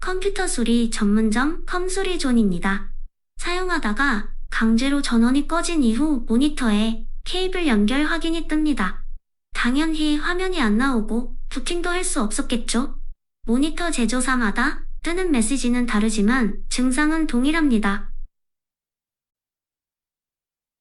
컴퓨터 수리 전문점 컴수리존입니다. 사용하다가 강제로 전원이 꺼진 이후 모니터에 케이블 연결 확인이 뜹니다. 당연히 화면이 안 나오고 부팅도 할 수 없었겠죠? 모니터 제조사마다 뜨는 메시지는 다르지만 증상은 동일합니다.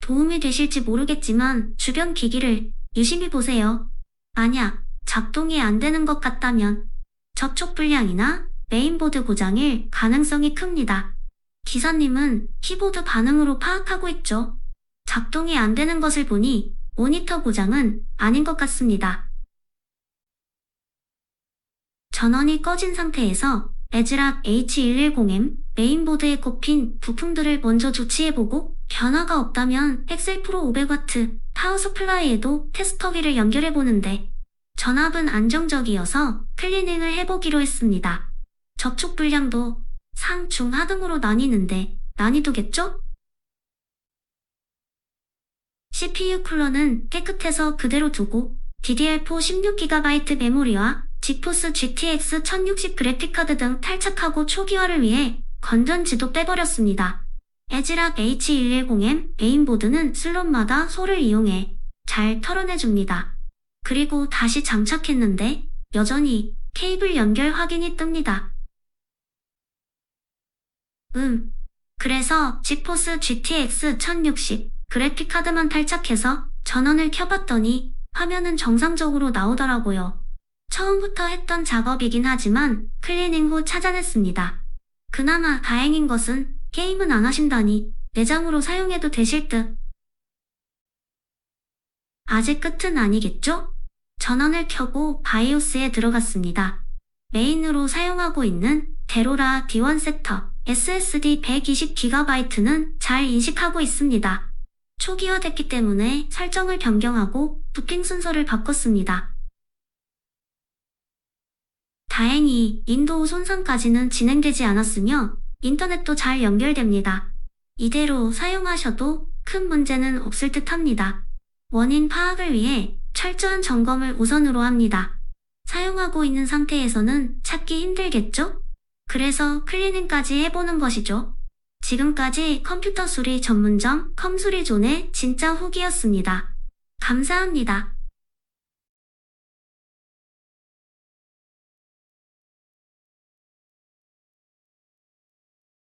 도움이 되실지 모르겠지만 주변 기기를 유심히 보세요. 만약 작동이 안 되는 것 같다면 접촉 불량이나 메인보드 고장일 가능성이 큽니다. 기사님은 키보드 반응으로 파악하고 있죠. 작동이 안 되는 것을 보니 모니터 고장은 아닌 것 같습니다. 전원이 꺼진 상태에서 에즈락 H110M 메인보드에 꼽힌 부품들을 먼저 조치해보고 변화가 없다면 엑셀 프로 500W 파워 서플라이에도 테스터기를 연결해보는데 전압은 안정적이어서 클리닝을 해보기로 했습니다. 접촉 불량도 상, 중, 하등으로 나뉘는데 난이도겠죠? CPU 쿨러는 깨끗해서 그대로 두고 DDR4 16GB 메모리와 지포스 GTX 1060 그래픽카드 등 탈착하고 초기화를 위해 건전지도 빼버렸습니다. 에즈락 H110M 메인보드는 슬롯마다 솔을 이용해 잘 털어내줍니다. 그리고 다시 장착했는데 여전히 케이블 연결 확인이 뜹니다. 음. 그래서 지포스 GTX 1060 그래픽카드만 탈착해서 전원을 켜봤더니 화면은 정상적으로 나오더라고요. 처음부터 했던 작업이긴 하지만 클리닝 후 찾아냈습니다. 그나마 다행인 것은 게임은 안 하신다니 내장으로 사용해도 되실 듯. 아직 끝은 아니겠죠? 전원을 켜고 바이오스에 들어갔습니다. 메인으로 사용하고 있는 데로라 D1 섹터 SSD 120GB는 잘 인식하고 있습니다. 초기화됐기 때문에 설정을 변경하고 부팅 순서를 바꿨습니다. 다행히 윈도우 손상까지는 진행되지 않았으며 인터넷도 잘 연결됩니다. 이대로 사용하셔도 큰 문제는 없을 듯 합니다. 원인 파악을 위해 철저한 점검을 우선으로 합니다. 사용하고 있는 상태에서는 찾기 힘들겠죠? 그래서 클리닝까지 해보는 것이죠. 지금까지 컴퓨터 수리 전문점 컴수리존의 진짜 후기였습니다. 감사합니다.